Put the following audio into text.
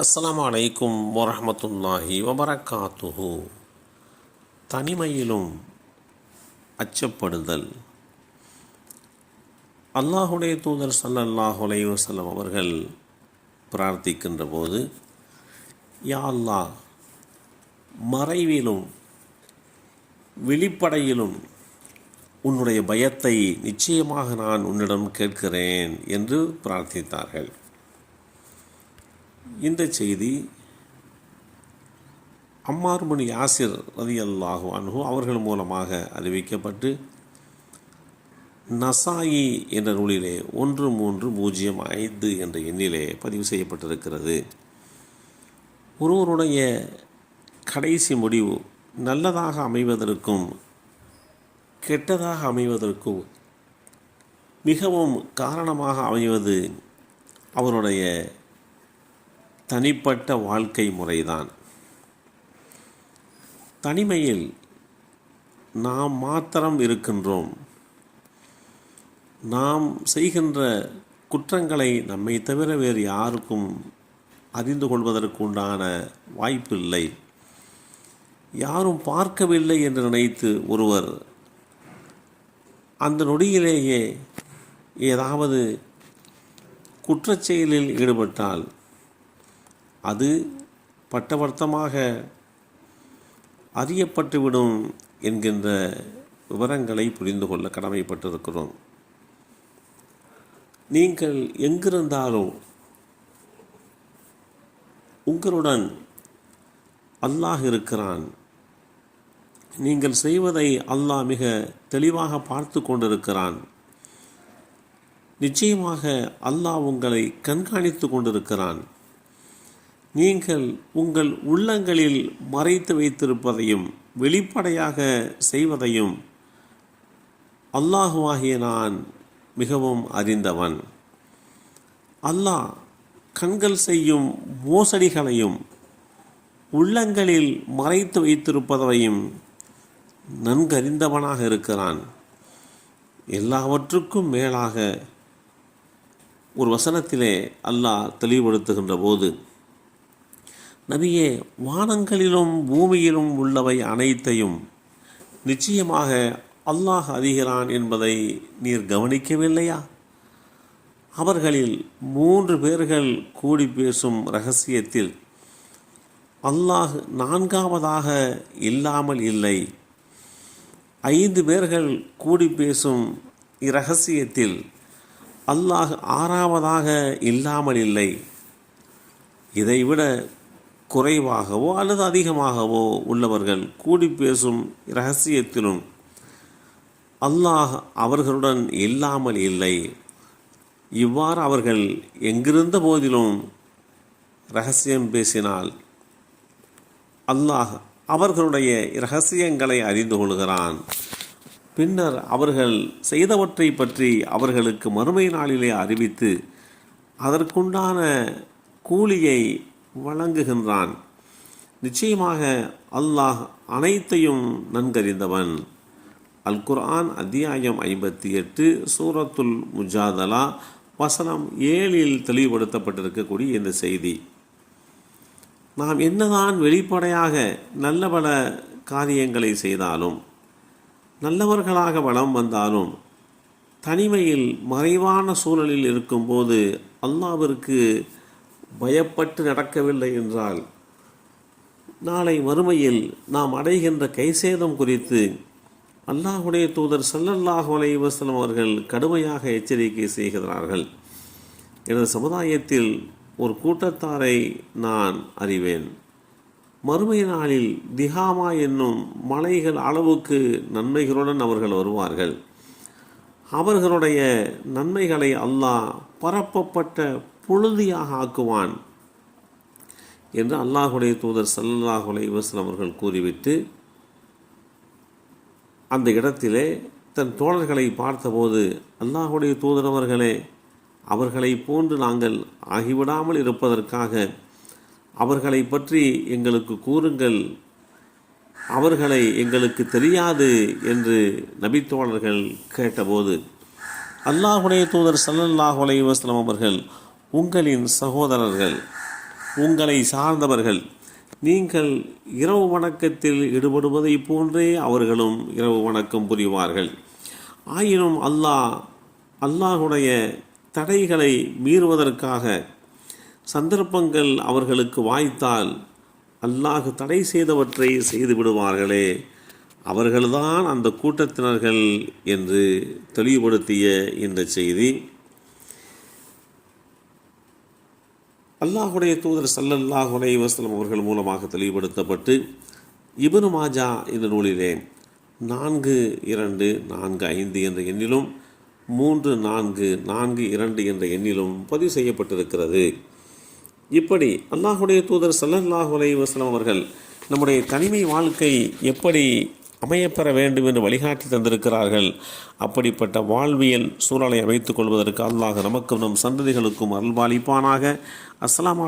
அஸ்லாம் அலைக்கும் வரமத்துல்லாஹி வபரகாத்துஹு. தனிமையிலும் அச்சப்படுதல். அல்லாஹுடைய தூதர் ஸல்லல்லாஹு வசலம் அவர்கள் பிரார்த்திக்கின்ற போது யா அல்லாஹ் மறைவிலும் வெளிப்படையிலும் உன்னுடைய பயத்தை நிச்சயமாக நான் உன்னிடம் கேட்கிறேன் என்று பிரார்த்தித்தார்கள். இந்த செய்தி அம்மார்மணி யாசிர் ரதி அல்லாஹு அன்ஹு அவர்கள் மூலமாக அறிவிக்கப்பட்டு நசாயி என்ற நூலிலே ஒன்று மூன்று பூஜ்ஜியம் ஐந்து என்ற எண்ணிலே பதிவு செய்யப்பட்டிருக்கிறது. ஒருவருடைய கடைசி முடிவு நல்லதாக அமைவதற்கும் கெட்டதாக அமைவதற்கும் மிகவும் காரணமாக அமைவது அவருடைய தனிப்பட்ட வாழ்க்கை முறைதான். தனிமையில் நாம் மாத்திரம் இருக்கின்றோம். நாம் செய்கின்ற குற்றங்களை நம்மை தவிர வேறு யாருக்கும் அறிந்து கொள்வதற்கு உண்டான வாய்ப்பில்லை. யாரும் பார்க்கவில்லை என்று நினைத்து ஒருவர் அந்த நொடியிலேயே ஏதாவது குற்றச்செயலில் ஈடுபட்டால் அது பட்டவர்த்தமாக அறியப்பட்டுவிடும் என்கின்ற விவரங்களை புரிந்து கொள்ள கடமைப்பட்டிருக்கிறோம். நீங்கள் எங்கிருந்தாலும் உங்களுடன் அல்லாஹ் இருக்கிறான். நீங்கள் செய்வதை அல்லாஹ் மிக தெளிவாக பார்த்து கொண்டிருக்கிறான். நிச்சயமாக அல்லாஹ் உங்களை கண்காணித்து கொண்டிருக்கிறான். நீங்கள் உங்கள் உள்ளங்களில் மறைத்து வைத்திருப்பதையும் வெளிப்படையாக செய்வதையும் அல்லாஹுவாகிய நான் மிகவும் அறிந்தவன். அல்லாஹ் கண்கள் செய்யும் மோசடிகளையும் உள்ளங்களில் மறைத்து வைத்திருப்பதையும் நன்கறிந்தவனாக இருக்கிறான். எல்லாவற்றுக்கும் மேலாக ஒரு வசனத்திலே அல்லாஹ் தெளிவுபடுத்துகின்ற போது நபியே வானங்களிலும் பூமியிலும் உள்ளவை அனைத்தையும் நிச்சயமாக அல்லாஹ் அறிகிறான் என்பதை நீர் கவனிக்கவில்லையா? அவர்களில் மூன்று பேர்கள் கூடி பேசும் ரகசியத்தில் அல்லாஹ் நான்காவதாக இல்லாமல் இல்லை. ஐந்து பேர்கள் கூடி பேசும் இரகசியத்தில் அல்லாஹ் ஆறாவதாக இல்லாமல் இல்லை. இதைவிட குறைவாகவோ அல்லது அதிகமாகவோ உள்ளவர்கள் கூடி பேசும் இரகசியத்திலும் அல்லாஹ் அவர்களுடன் இல்லாமல் இல்லை. இவ்வாறு அவர்கள் எங்கிருந்த போதிலும் ரகசியம் பேசினால் அல்லாஹ் அவர்களுடைய இரகசியங்களை அறிந்து கொள்கிறான். பின்னர் அவர்கள் செய்தவற்றை பற்றி அவர்களுக்கு மறுமை நாளிலே அறிவித்து அதற்குண்டான கூலியை வழங்குகின்றான் நிச்சயமாக அல்லாஹ் அனைத்தையும் நன்கறிந்தவன். அல் குர்ஆன் அத்தியாயம் ஐம்பத்தி எட்டு சூரத்துல் முஜாதலா வசனம் ஏழில் தெளிவுபடுத்தப்பட்டிருக்கக்கூடிய இந்த செய்தி. நாம் என்னதான் வெளிப்படையாக நல்ல பல காரியங்களை செய்தாலும் நல்லவர்களாக வளம் வந்தாலும் தனிமையில் மறைவான சூழலில் இருக்கும்போது அல்லாவிற்கு பயப்பட்டு நடக்கவில்லை என்றால் நாளை மறுமையில் நாம் அடைகின்ற கைசேதம் குறித்து அல்லாஹுடைய தூதர் சல்லல்லாஹு அலைஹி அவர்கள் கடுமையாக எச்சரிக்கை செய்கிறார்கள். எனது சமுதாயத்தில் ஒரு கூட்டத்தாரை நான் அறிவேன். மறுமை நாளில் திகாமா என்னும் மலைகள் அளவுக்கு நன்மைகளுடன் அவர்கள் வருவார்கள். அவர்களுடைய நன்மைகளை அல்லாஹ் பரப்பப்பட்ட புழுதியாக ஆக்குவான் என்று அல்லாஹுடைய தூதர் சல்லாஹ் அலைவாஸ்லம் அவர்கள் கூறிவிட்டு அந்த இடத்திலே தன் தோழர்களை பார்த்தபோது அல்லாஹுடைய தூதரவர்களே அவர்களை போன்று நாங்கள் ஆகிவிடாமல் இருப்பதற்காக அவர்களை பற்றி எங்களுக்கு கூறுங்கள் அவர்களை எங்களுக்கு தெரியாது என்று நபித்தோழர்கள் கேட்டபோது அல்லாஹுடைய தூதர் சல்லல்லாஹு அலைஹி அவர்கள் உங்களின் சகோதரர்கள் உங்களை சார்ந்தவர்கள் நீங்கள் இரவு வணக்கத்தில் ஈடுபடுவதைப் போன்றே அவர்களும் இரவு வணக்கம் புரிவார்கள். ஆயினும் அல்லாஹ் அல்லாஹுடைய தடைகளை மீறுவதற்காக சந்தர்ப்பங்கள் அவர்களுக்கு வாய்த்தால் அல்லாஹ் தடை செய்தவற்றை செய்து விடுவார்களே. அவர்கள்தான் அந்த கூட்டத்தினர்கள் என்று தெளிவுபடுத்திய இந்த செய்தி. அல்லாஹுடைய தூதர் சல்லல்லாஹ் அலைஹி வஸல்லம் அவர்கள் மூலமாக தெளிவுபடுத்தப்பட்டு இபனு மாஜா இந்த நூலிலே நான்கு இரண்டு நான்கு ஐந்து என்ற எண்ணிலும் மூன்று நான்கு நான்கு இரண்டு என்ற எண்ணிலும் பதிவு செய்யப்பட்டிருக்கிறது. இப்படி அல்லாஹுடைய தூதர் சல்லல்லாஹ் அலைஹி வஸல்லம் அவர்கள் நம்முடைய தனிமை வாழ்க்கை எப்படி அமையப்பெற வேண்டும் என்று வழிகாட்டி தந்திருக்கிறார்கள். அப்படிப்பட்ட வாழ்வியல் சூழலை அமைத்துக் கொள்வதற்கு அல்லாஹ் நமக்கும் நம் சந்ததிகளுக்கும் அருள்பாலிப்பானாக அஸ்லாம்